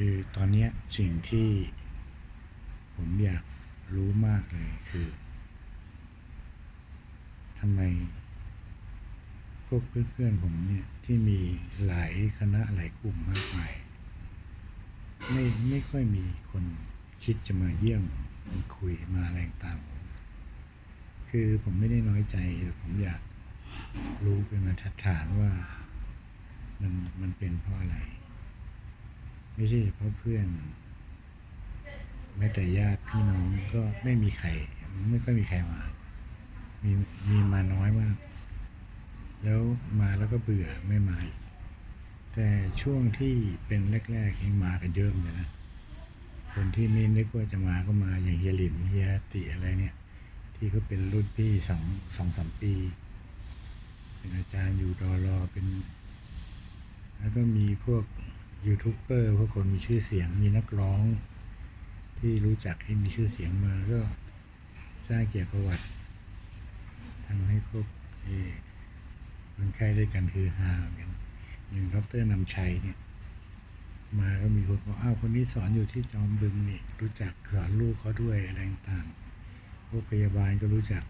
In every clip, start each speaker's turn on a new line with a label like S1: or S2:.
S1: คือตอนนี้สิ่งที่ผมอยากรู้มากเลยคือทำไมพวกเพื่อนๆผมเนี่ยที่มีหลายคณะหลายกลุ่มมากมายไม่ไม่ค่อยมีคนคิดจะมาเยี่ยมมาคุยมาอะไรต่างๆผมคือผมไม่ได้น้อยใจแต่ผมอยากรู้เป็นมาทัดฐานว่ามันมันเป็นเพราะอะไร ไม่ใช่เฉพาะเพื่อน แม้แต่ญาติพี่น้องก็ไม่มีใครไม่ค่อยมีใครมา มีมีมาน้อยมาก แล้วมาแล้วก็เบื่อไม่มาอีกแต่ช่วงที่เป็นแรกๆยังมากันเยอะเลยนะคนที่ไม่นึกว่าจะมาก็มาอย่างเฮียหลิมเฮียติอะไรเนี่ย ที่เขาเป็นรุ่นพี่สองสองสามปี เป็นอาจารย์อยู่ดอรอเป็น แล้วก็มีพวก ยูทูบเบอร์พวกคนมีชื่อเสียงมีนักร้อง ที่รู้จักที่มีชื่อเสียงมาก็สร้างเกียรติประวัติทำให้พวกเอคนไข้ด้วยกันคือฮาอนกันอย่างดรนำชัยเนี่ย มาก็มีคนบอกอ้าวคนนี้สอนอยู่ที่จอมบึงนี่รู้จักสอนลูกเขาด้วยอะไรต่างๆพวกพยาบาลก็รู้จัก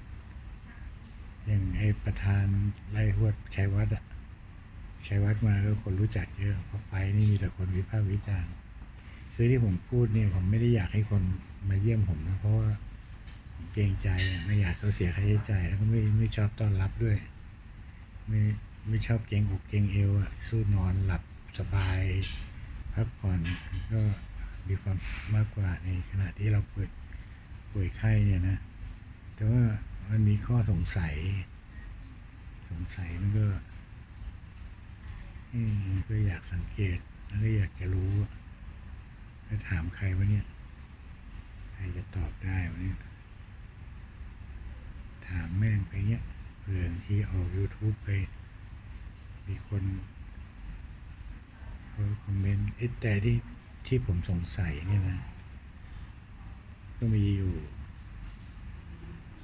S1: อย่างไอ้ประธานไล่หวดชัยวัฒน์อะ ชัยวัฒน์มาก็คนรู้จักเยอะพอไปนี่มีแต่คนวิพากษ์วิจารณ์คือที่ผมพูดเนี่ยผมไม่ได้อยากให้คนมาเยี่ยมผมนะ เพราะว่าผมเกรงใจไม่อยากเขาเสียค่าใช้จ่ายแล้วก็ไม่ไม่ชอบต้อนรับด้วย ไม่ไม่ชอบเกรงอกเกรงเอวอะสู้นอนหลับสบายพักผ่อนก็มีความมากกว่าในขณะที่เราป่วยป่วยไข้เนี่ยนะ แต่ว่ามันมีข้อสงสัย สงสัยมันก็ อืมก็อยากสังเกตแล้วก็อยากจะรู้ไปถามใครวะเนี่ย ใครจะตอบได้วะเนี่ย ถามแม่งไปเนี้ยเผื่อที่ออก YouTube ไป มีคนเขาคอมเมนต์เอ๊ะแต่ที่ที่ผมสงสัยเนี่ยนะ ก็มีอยู่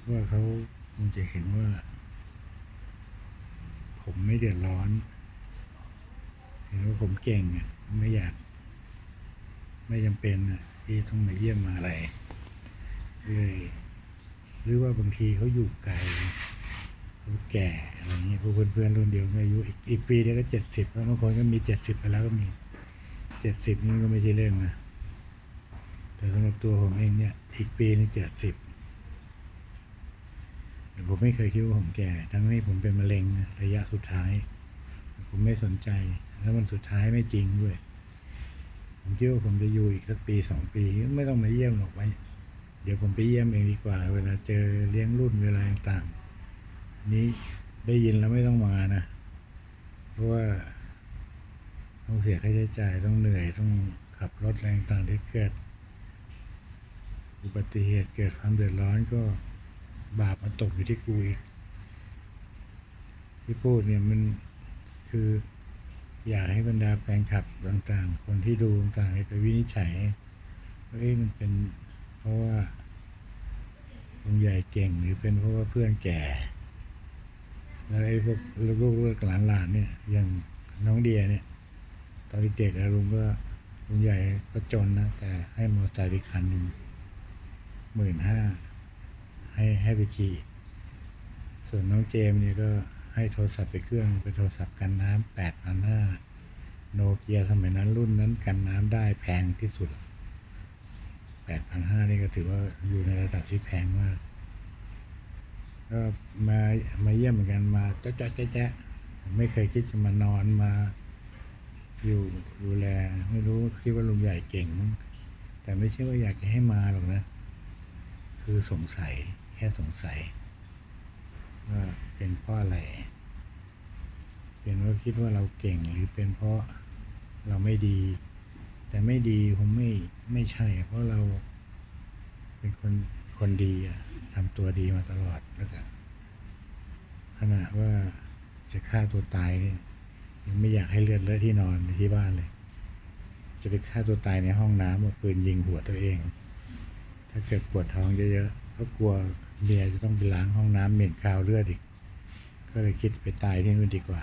S1: ว่าเขาคงจะเห็นว่า ผมไม่เดือดร้อน เห็นว่าผมเก่งอะไม่อยาก ไม่จำเป็นอะที่ต้องมาเยี่ยมมาอะไรเลยหรือว่าบางทีเขาอยู่ไกลเขาแก่อะไรเงี้ยพวกเพื่อนๆรุ่นเดียวกันอายุอีกปีเดียวก็เจ็ดสิบแล้วบางคนก็มีเจ็ดสิบไปแล้วก็มีเจ็ดสิบนี่ก็ไม่ใช่เรื่องนะแต่สำหรับตัวผมเองเนี่ยอีกปีนึงเจ็ดสิบผมไม่เคยคิดว่าผมแก่ ทั้งที่ผมเป็นมะเร็งระยะสุดท้าย ผมไม่สนใจ แล้วมันสุดท้ายไม่จริงด้วย ผมคิดว่าผมจะอยู่อีกสักปีสองปีไม่ต้องมาเยี่ยมหรอกไว้ เดี๋ยวผมไปเยี่ยมเองดีกว่า เวลาเจอเลี้ยงรุ่นเวลาต่างๆนี้ได้ยินแล้วไม่ต้องมานะ เพราะว่าต้องเสียค่าใช้จ่ายต้องเหนื่อยต้องขับรถแรงต่างๆที่เกิด อุบัติเหตุเกิดความเดือดร้อนก็บาปมันตกอยู่ที่กูอีกที่พูดเนี่ยมัน คือ อยากให้บรรดาแฟนคลับต่างๆ คนที่ดูต่างๆไปวินิจฉัยว่าเอ๊ะมันเป็นเพราะว่าลุงใหญ่เก่งหรือเป็นเพราะว่าเพื่อนแก่ แล้วไอ้พวกลูกๆหลานๆเนี่ยอย่างน้องเดียเนี่ย ตอนเด็กๆอะลุงก็ลุงใหญ่ก็จนนะแต่ให้มอเตอร์ไซค์ไปคันหนึ่งหมื่นห้าให้ให้ไปขี่ส่วนน้องเจมเนี่ยก็ ให้โทรศัพท์ไปเครื่องเป็นโทรศัพท์กันน้ำแปดพันห้าโนเกียสมัยนั้นรุ่นนั้นกันน้ำได้แพงที่สุดแปดพันห้านี่ก็ถือว่าอยู่ในระดับที่แพงมากก็มามาเยี่ยมเหมือนกันมาเจ๊ะเจ๊ะเจ๊ะไม่เคยคิดจะมานอนมา อยู่ดูแลไม่รู้คิดว่าลุงใหญ่เก่งมั้งแต่ไม่ใช่ว่าอยากจะให้มาหรอกนะ คือสงสัยแค่สงสัยว่าเป็นเพราะอะไร เป็นว่าคิดว่าเราเก่งหรือเป็นเพราะเราไม่ดี แต่ไม่ดีผมไม่ไม่ใช่ เพราะเราเป็นคนคนดีอะทำตัวดีมาตลอดแล้วก็ขณะว่าจะฆ่าตัวตายเนี่ยยังไม่อยากให้เลือดเลอะที่นอนที่บ้านเลย จะไปฆ่าตัวตายในห้องน้ำเอาปืนยิงหัวตัวเอง ถ้าเกิดปวดท้องเยอะๆก็กลัวเมียจะต้องไปล้างห้องน้ำเหม็นคาวเลือดอีก ก็เลยคิดไปตายที่นู่นดีกว่า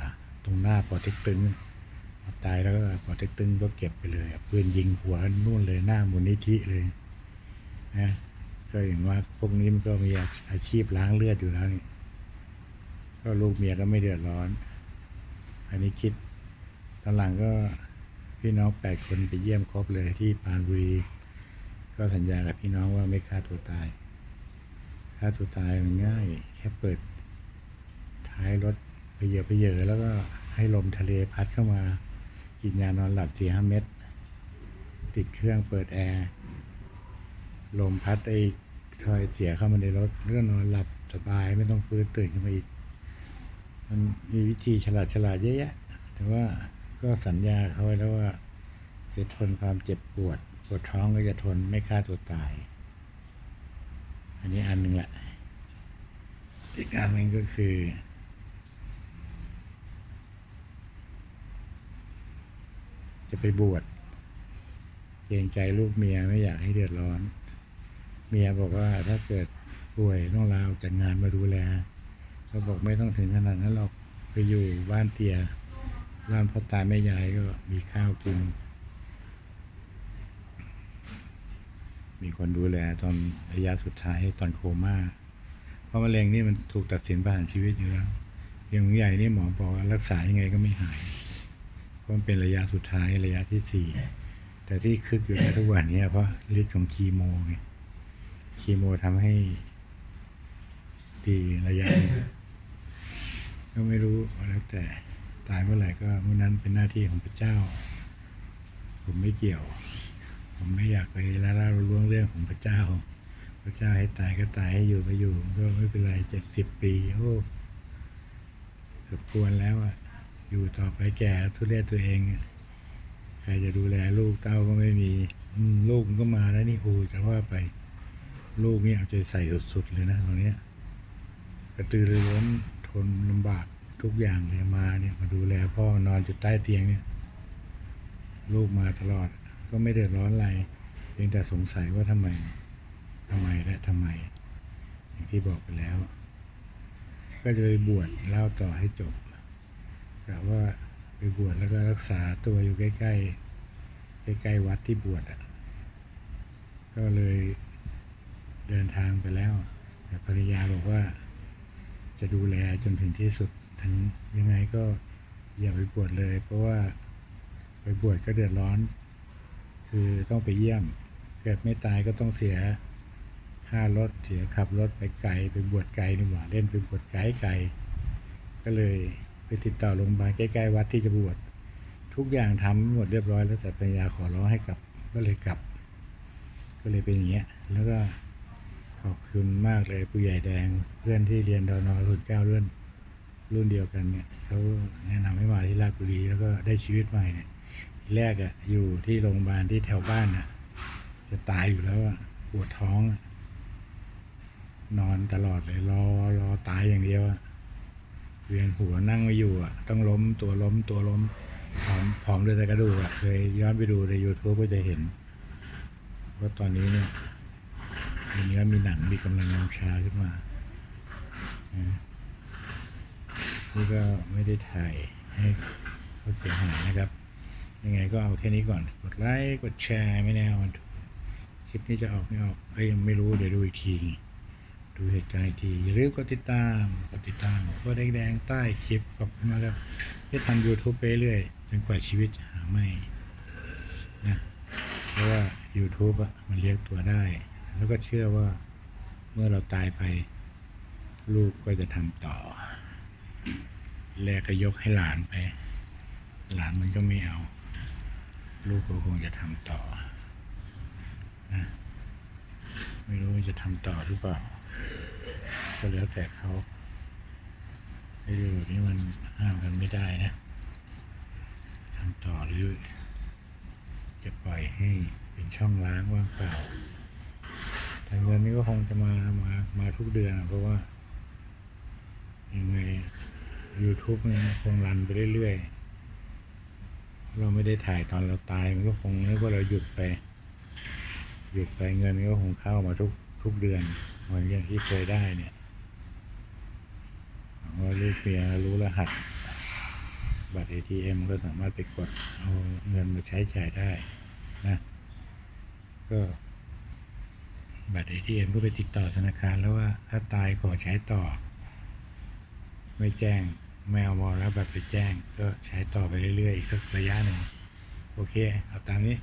S1: รงหน้าปอเต็กตึงตายแล้วก็ปอเต็กตึงก็เก็บไปเลยเอาปืนยิงหัวนู่นเลยหน้ามูลนิธิเลยนะก็เห็นว่าพวกนี้มันก็มีอาชีพล้างเลือดอยู่แล้วนี่ก็ลูกเมียก็ไม่เดือดร้อน อันนี้คิดตอนหลังก็พี่น้องแปดคนไปเยี่ยมครบเลยที่ปานบุรีก็สัญญากับพี่น้องว่าไม่ฆ่าตัวตายฆ่าตัวตายมันง่าย แค่เปิดท้ายรถไปเหยอะไปเหยอะแล้วก็ ให้ลมทะเลพัดเข้ามา กินยานอนหลับสี่ห้าเม็ดติดเครื่องเปิดแอร์ ลมพัดไอ้ทอยเสียเข้ามาในรถแล้วก็นอนหลับสบายไม่ต้องฟื้นตื่นขึ้นมาอีก มันมีวิธีฉลาดฉลาดๆเยอะแยะ แต่ว่าก็สัญญาเขาไว้แล้วว่า จะทนความเจ็บปวด ปวดท้องก็จะทนไม่ฆ่าตัวตาย อันนี้อันหนึ่งแหละอีกอันหนึ่งก็คือ จะไปบวชเกรงใจลูกเมียไม่อยากให้เดือดร้อน เมียบอกว่าถ้าเกิดป่วยต้องลาออกจากงานมาดูแลเขาบอกไม่ต้องถึงขนาดนั้นหรอกไปอยู่บ้านเตียบ้านพ่อตาแม่ยายก็มีข้าวกิน มีคนดูแลตอนระยะสุดท้ายตอนโคม่าเพราะมะเร็งนี่มันถูกตัดสินประหารชีวิตอยู่แล้วอย่างใหญ่นี่หมอบอกรักษายังไงก็ไม่หาย ราะมันเป็นระยะสุดท้ายระยะที่สี่แต่ที่คึกอยู่ได้ทุกวันนี้เพราะฤทธิ์ของคีโมไงคีโมทำให้ดีระยะก็ไม่รู้แล้วแต่ตายเมื่อไหร่ก็เมื่อนั้นเป็นหน้าที่ของพระเจ้า ผมไม่เกี่ยว ผมไม่อยากไปละล่าล่วงเรื่องของพระเจ้า พระเจ้าให้ตายก็ตายให้อยู่ก็อยู่ก็ไม่เป็นไรเจ็ดสิบปีโอ้สมควรแล้วอะ อยู่ต่อไปแก่ทุเรศตัวเอง ใครจะดูแลลูกเต้าก็ไม่มีลูกมันก็มาแล้วนี่โอ้จะว่าไป ลูกนี่เอาใจใส่สุดๆเลยนะตรงเนี้ยกระตือรือร้นทนลำบากทุกอย่างเลยมาเนี่ยมาดูแลพ่อนอนอยู่ใต้เตียงเนี่ย ลูกมาตลอด ก็ไม่เดือดร้อนอะไรเพียงแต่สงสัยว่าทำไมทำไมและทำไม อย่างที่บอกไปแล้ว ก็จะไปบวชเล่าต่อให้จบ กะว่าไปบวชแล้วก็รักษาตัวอยู่ใกล้ๆใกล้ๆวัดที่บวชอะ ก็เลยเดินทางไปแล้ว แต่ภรรยาบอกว่า จะดูแลจนถึงที่สุดถึงยังไงก็อย่าไปบวชเลย เพราะว่าไปบวชก็เดือดร้อน คือต้องไปเยี่ยม เกิดไม่ตายก็ต้องเสียค่ารถเสียขับรถไปไกลไปบวชไกลนี่หว่าเล่นไปบวชไกลไกลก็เลย ไปติดต่อโรงพยาบาลใกล้ๆวัดที่จะบวชทุกอย่างทำหมดเรียบร้อยแล้วแต่ปัญญาขอร้องให้กลับก็เลยกลับ ก็เลยเป็นอย่างเงี้ย แล้วก็ขอบคุณมากเลยผู้ใหญ่แดงเพื่อนที่เรียนดอนอรุ่นเก้ารุ่นรุ่นเดียวกันเนี่ยเขาแนะนำให้มาที่ราชบุรีแล้วก็ได้ชีวิตใหม่เนี่ยทีแรกอะอยู่ที่โรงพยาบาลที่แถวบ้านอะจะตายอยู่แล้วอะปวดท้อง นอนตลอดเลยรอรอตายอย่างเดียวอะ เวียนหัวนั่งไม่อยู่อะต้องล้มตัวล้มตัวล้มผอมผอมเลยแต่กระดูกอะเคยย้อนไปดูใน YouTube ก็จะเห็นว่าตอนนี้เนี่ยมีเนื้อมีหนังมีกำลังวังชาขึ้นมานะนี่ก็ไม่ได้ถ่ายให้เขาเสียหายนะครับ ยังไงก็เอาแค่นี้ก่อน กดไลค์กดแชร์ไม่แน่วันคลิปนี้จะออกไม่ออกก็ยังไม่รู้เดี๋ยวดูอีกที ดูเหตุการณ์อีกทีอย่าลืมกดติดตามกดติดตามกดแดงๆใต้คลิปขอบคุณมากครับที่ทำ YouTube ไปเรื่อยจนกว่าชีวิตจะหาไม่นะเพราะว่า YouTube อะมันเลี้ยงตัวได้ แล้วก็เชื่อว่าเมื่อเราตายไป ลูกก็จะทำต่อ แรกก็ยกให้หลานไป หลานมันก็ไม่เอา ลูกก็คงจะทำต่อนะไม่รู้จะทำต่อหรือเปล่า ก็แล้วแต่เขาไอ้เรื่องแบบนี้มันห้ามกันไม่ได้นะทำต่อหรือ จะปล่อยให้เป็นช่องล้างว่างเปล่าแต่เงินนี้ก็คงจะมามามาทุกเดือนอะเพราะว่า ยังไง YouTube มันคงรันไปเรื่อยๆ เราไม่ได้ถ่ายตอนเราตาย มันก็คงนึกว่าเราหยุดไป หยุดไปเงินก็คงเข้ามาทุกทุกเดือน เหมือนอย่างที่เคยได้เนี่ยว่าลูกเมียรู้รหัส บัตร ATM ก็สามารถไปกดเอาเงินมาใช้จ่ายได้นะ ก็บัตร ATM ก็ไปติดต่อธนาคารแล้วว่า ถ้าตายขอใช้ต่อ ไม่แจ้งไม่เอามอแล้วบัตรไปแจ้ง ก็ใช้ต่อไปเรื่อยๆอีกสักระยะหนึ่งโอเค เอาตามนี้